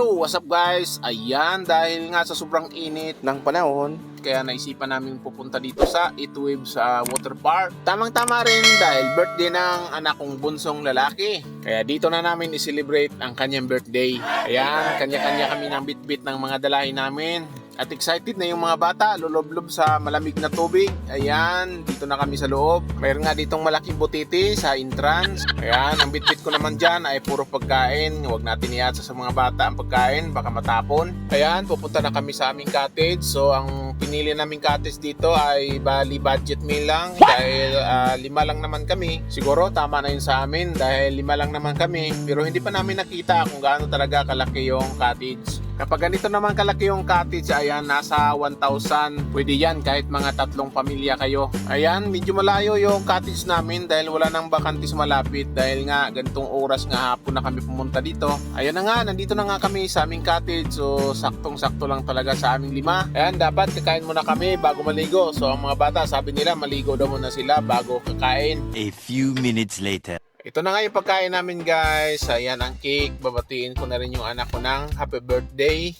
what's up guys? Ayan, dahil nga sa sobrang init ng panahon, kaya naisipan namin pupunta dito sa Itwib sa water park. Tamang-tama rin dahil birthday ng anak kong bunsong lalaki. Kaya dito na namin i-celebrate ang kanyang birthday. Ayan, kanya-kanya kami ng bit-bit ng mga dalahin namin. At excited na yung mga bata, luloblob sa malamig na tubig. Ayan, dito na kami sa loob. Mayroon nga ditong malaking butiti sa entrance. Ayan, ang bitbit ko naman dyan ay puro pagkain. Huwag natin iatsa sa mga bata ang pagkain, baka matapon. Ayan, pupunta na kami sa aming cottage. So, ang pinili naming cottage dito ay bali budget meal lang. Dahil ah, lima lang naman kami. Siguro tama na yun sa amin dahil lima lang naman kami. Pero hindi pa namin nakita kung gaano talaga kalaki yung cottage. Kapag ganito naman kalaki yung cottage, ayan, nasa 1,000. Pwede yan kahit mga tatlong pamilya kayo. Ayan, medyo malayo yung cottage namin dahil wala nang bakantis malapit. Dahil nga, ganitong oras nga hapon na kami pumunta dito. Ayan na nga, nandito na nga kami sa aming cottage. So, saktong-sakto lang talaga sa aming lima. Ayan, dapat kakain muna kami bago maligo. So, ang mga bata, sabi nila, maligo daw muna sila bago kakain. A few minutes later. Ito na nga yung pagkain namin guys. Ayan ang cake. Babatiin ko na rin yung anak ko ng happy birthday.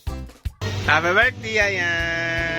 Happy birthday, ayan!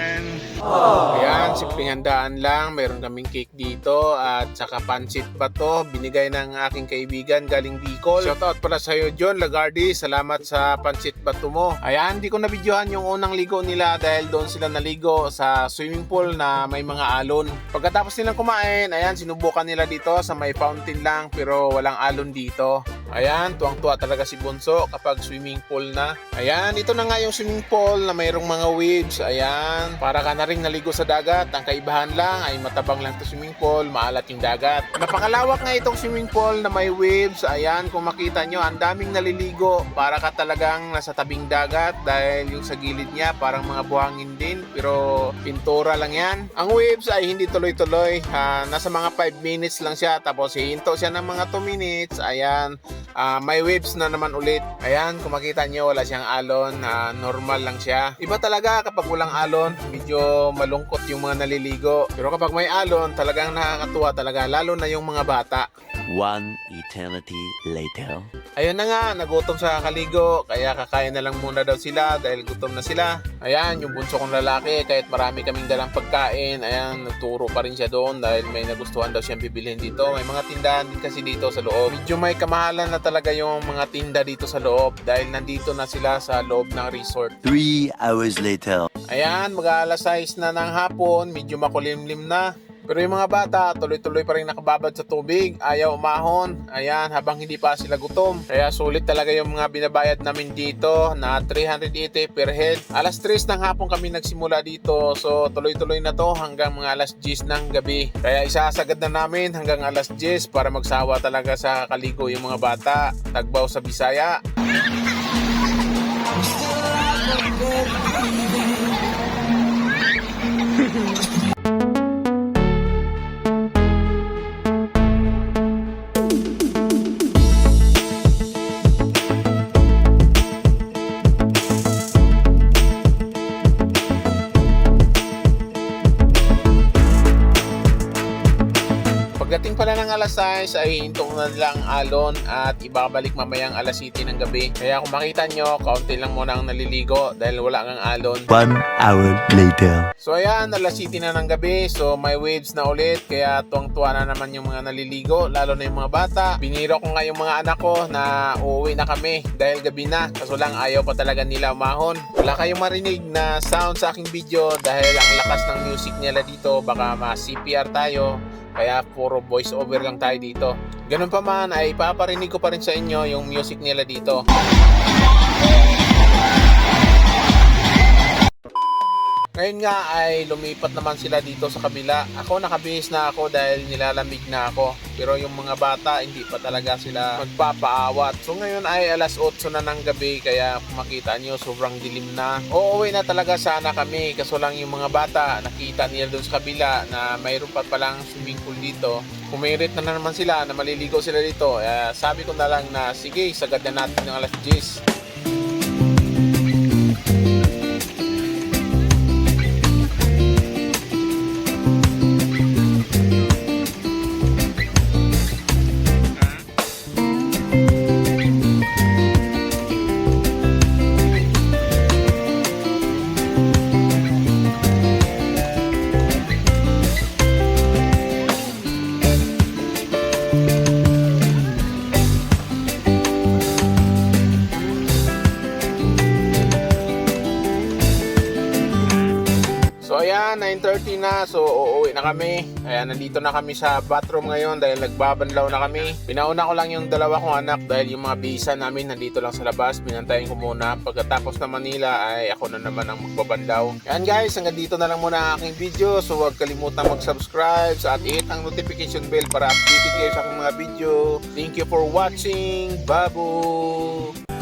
Ayan, simpleng handaan lang. Meron kaming cake dito at saka pansit pa to. Binigay ng aking kaibigan galing Bicol. Shoutout pala sa iyo, John Lagardi. Salamat sa pansit bato mo. Ayan, di ko nabidyohan yung unang ligo nila dahil doon sila naligo sa swimming pool na may mga alon. Pagkatapos nilang kumain, ayan, sinubukan nila dito sa may fountain lang pero walang alon dito. Ayan, tuwang-tuwa talaga si Bunso kapag swimming pool na. Ayan, ito na nga yung swimming pool na mayroong mga waves. Ayan, para ka na rin naligo sa dagat. Ang kaibahan lang ay matabang lang to swimming pool, maalat yung dagat. Napakalawak nga itong swimming pool na may waves. Ayan, kung makita nyo, ang daming naliligo. Para ka talagang nasa tabing dagat dahil yung sa gilid niya parang mga buhangin din. Pero pintura lang yan. Ang waves ay hindi tuloy-tuloy. Ah, nasa mga 5 minutes lang siya. Tapos hihinto siya ng mga 2 minutes. Ayan, Ah, may waves na naman ulit. Ayan, kung makita nyo, wala siyang alon. ah, normal lang siya. Iba talaga kapag walang alon, medyo malungkot yung mga naliligo. Pero kapag may alon, talagang nakakatuwa talaga. Lalo na yung mga bata. One eternity later. Ayun na nga, nagutom sa kakaligo. Kaya kakain na lang muna daw sila dahil gutom na sila. Ayan, yung bunso kong lalaki, kahit marami kaming dalang pagkain, ayan, nagturo pa rin siya doon dahil may nagustuhan daw siyang bibilhin dito. May mga tindahan din kasi dito sa loob. Medyo may kamahalan na talaga yung mga tinda dito sa loob dahil nandito na sila sa loob ng resort. Three hours later. Ayan, mag-aalas 6 na ng hapon, medyo makulimlim na. Pero yung mga bata, tuloy-tuloy pa rin nakababad sa tubig, ayaw umahon. Ayan, habang hindi pa sila gutom. Kaya sulit talaga yung mga binabayad namin dito na 380 per head. Alas 3 ng hapon kami nagsimula dito. So tuloy-tuloy na to hanggang mga alas 10 ng gabi. Kaya isasagad na namin hanggang alas 10 para magsawa talaga sa kaligo yung mga bata. Tagbaw sa Bisaya. Alas 6 ay hinto na lang alon at ibabalik mamayang alas 7 ng gabi. Kaya kung makita nyo, kaunti lang muna ang naliligo dahil wala ngang alon. One hour later. So ayan, alas 7 na ng gabi. So may waves na ulit. Kaya tuwang-tuwa na naman yung mga naliligo, lalo na yung mga bata. Biniro ko nga yung mga anak ko na uuwi na kami dahil gabi na. Kaso lang ayaw pa talaga nila umahon. Wala kayong marinig na sound sa aking video dahil ang lakas ng music nila dito. Baka ma-CPR tayo. Kaya puro voice over lang tayo dito. Ganun pa man ay paparinig ko pa rin sa inyo yung music nila dito. Ngayon nga ay lumipat naman sila dito sa kabila. Ako nakabihis na ako dahil nilalamig na ako. Pero yung mga bata hindi pa talaga sila magpapaawat. So ngayon ay alas 8 na ng gabi kaya makita nyo sobrang dilim na. Uuwi na talaga sana kami kaso lang yung mga bata nakita nila doon sa kabila na mayroon pa palang swimming pool dito. Kumirit na, naman sila na maliligo sila dito. Eh, sabi ko na lang na sige sagad na natin ng alas 10. Ayan, 9.30 na. So, uuwi na kami. Ayan, nandito na kami sa bathroom ngayon dahil nagbabanlaw na kami. Pinauna ko lang yung dalawa kong anak dahil yung mga bisa namin nandito lang sa labas. Pinantayin ko muna. Pagkatapos naman nila ay ako na naman ang magbabanlaw. Ayan guys, hanggang dito na lang muna ang aking video. So, huwag kalimutan mag-subscribe at i-hit ang notification bell para updated kayo sa aking mga video. Thank you for watching. Babu!